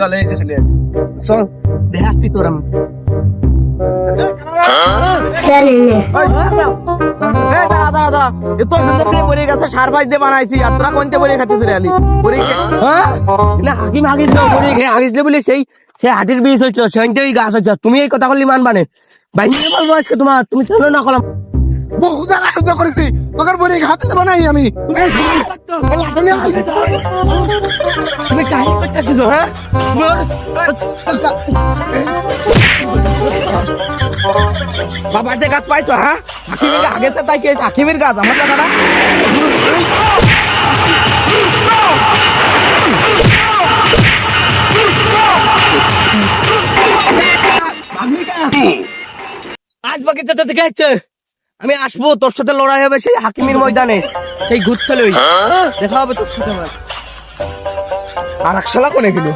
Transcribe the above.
চল চলে। দেখাচ্ছি তোর আমি। হ্যাঁ? সেই গাছ তুমি এই কথা বললি বলব আজকে তোমার, তুমি চলো না করলাম বহু করেছি। হাতে আমি। হ্যাঁ? বাবা যে গাছ পাইছো হ্যাঁ? হাকিমের আগে সে তাই কে হাকিমের গাছ আমার জায়গাটা আজ বাকি যেতে থেকে হচ্ছে আমি আসব তোর সাথে লড়াই হবে সেই হাকিমের ময়দানে সেই ঘুরতে লই। দেখা হবে তোর সাথে আমার। আর এক শালা কোনে গেল?